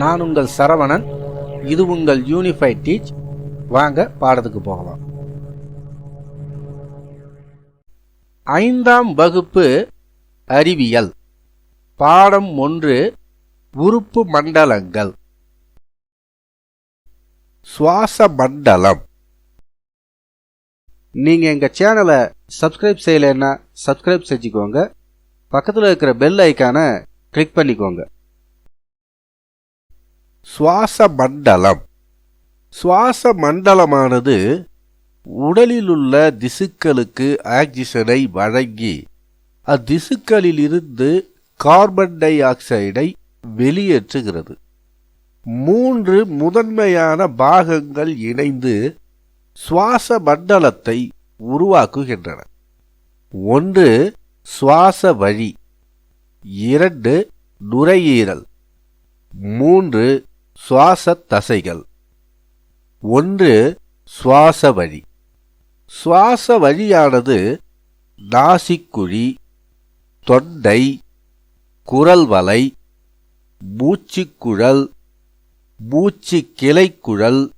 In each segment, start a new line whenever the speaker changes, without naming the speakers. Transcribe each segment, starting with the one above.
நான் உங்கள் சரவணன் இது உங்கள் யூனிஃபைட் டீச் வாங்க பாடத்துக்கு போகலாம். ஐந்தாம் வகுப்பு அறிவியல். பாடம் ஒன்று உறுப்பு மண்டலங்கள். சுவாச மண்டலம். நீங்கள் எங்கள் சேனலை சப்ஸ்கிரைப் செய்யலைன்னா சப்ஸ்கிரைப் செஞ்சுக்கோங்க. பக்கத்தில் இருக்கிற பெல் ஐக்கானை கிளிக் பண்ணிக்கோங்க. சுவாச மண்டலம் சுவாச மண்டலமானது உடலிலுள்ள திசுக்களுக்கு ஆக்சிஜனை வழங்கி அத்திசுக்களிலிருந்து கார்பன் டை ஆக்சைடை வெளியேற்றுகிறது. மூன்று முதன்மையான பாகங்கள் இணைந்து சுவாச மண்டலத்தை உருவாக்குகின்றன. ஒன்று சுவாச வழி. இரண்டு நுரையீரல். மூன்று சுவாச தசைகள். ஒன்று சுவாச வழி. சுவாச வழியானது நாசிக்குழி தொண்டை குரல் வலை மூச்சுக்குழல் மூச்சு கிளைக்குழல்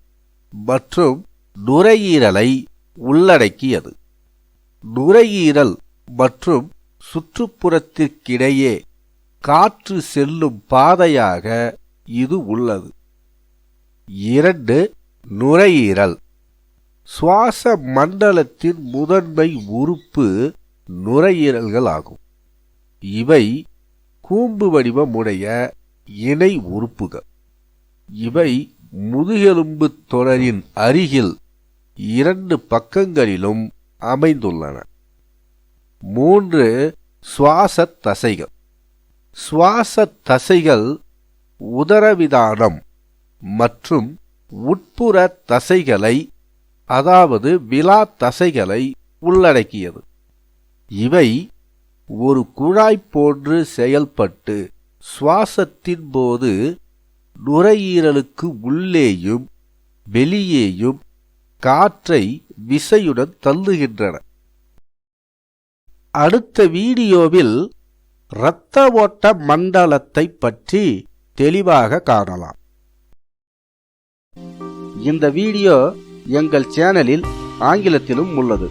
மற்றும் நுரையீரலை உள்ளடக்கியது. நுரையீரல் மற்றும் சுற்றுப்புறத்திற்கிடையே காற்று செல்லும் பாதையாக இது உள்ளது. இரண்டு நுரையீரல். சுவாச மண்டலத்தின் முதன்மை உறுப்பு நுரையீரல்கள் ஆகும். இவை கூம்பு வடிவமுடைய இணை உறுப்புகள். இவை முதுகெலும்பு தொடரின் அருகில் இரண்டு பக்கங்களிலும் அமைந்துள்ளன. மூன்று சுவாச தசைகள். சுவாச தசைகள் உதரவிதானம் மற்றும் உட்புற தசைகளை அதாவது விலா தசைகளை உள்ளடக்கியது. இவை ஒரு குழாய் போன்று செயல்பட்டு சுவாசத்தின் போது நுரையீரலுக்கு உள்ளேயும் வெளியேயும் காற்றை விசையுடன் தள்ளுகின்றன. அடுத்த வீடியோவில் இரத்த ஓட்ட மண்டலத்தை பற்றி தெளிவாக காணலாம். இந்த வீடியோ எங்கள் சேனலில் ஆங்கிலத்திலும் உள்ளது.